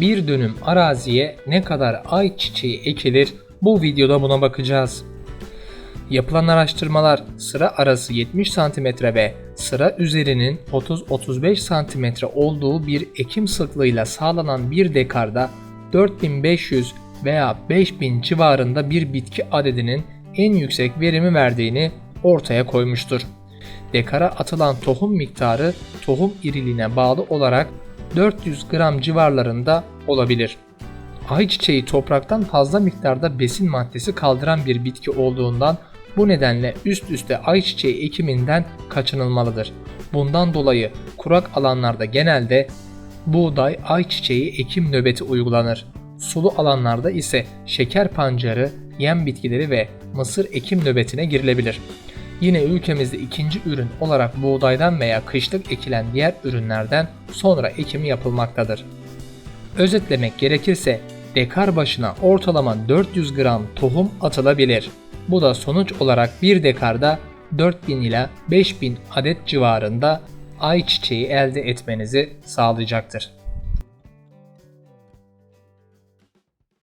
bir dönüm araziye ne kadar ayçiçeği ekilir bu videoda buna bakacağız. Yapılan araştırmalar sıra arası 70 cm ve sıra üzerinin 30-35 cm olduğu bir ekim sıklığıyla sağlanan bir dekarda 4500 veya 5000 civarında bir bitki adedinin en yüksek verimi verdiğini ortaya koymuştur. Dekara atılan tohum miktarı tohum iriliğine bağlı olarak 400 gram civarlarında olabilir. Ayçiçeği topraktan fazla miktarda besin maddesi kaldıran bir bitki olduğundan bu nedenle üst üste ayçiçeği ekiminden kaçınılmalıdır. Bundan dolayı kurak alanlarda genelde buğday, ayçiçeği ekim nöbeti uygulanır. Sulu alanlarda ise şeker pancarı, yem bitkileri ve mısır ekim nöbetine girilebilir. Yine ülkemizde ikinci ürün olarak buğdaydan veya kışlık ekilen diğer ürünlerden sonra ekimi yapılmaktadır. Özetlemek gerekirse dekar başına ortalama 400 gram tohum atılabilir. Bu da sonuç olarak bir dekarda 4000 ila 5000 adet civarında ayçiçeği elde etmenizi sağlayacaktır.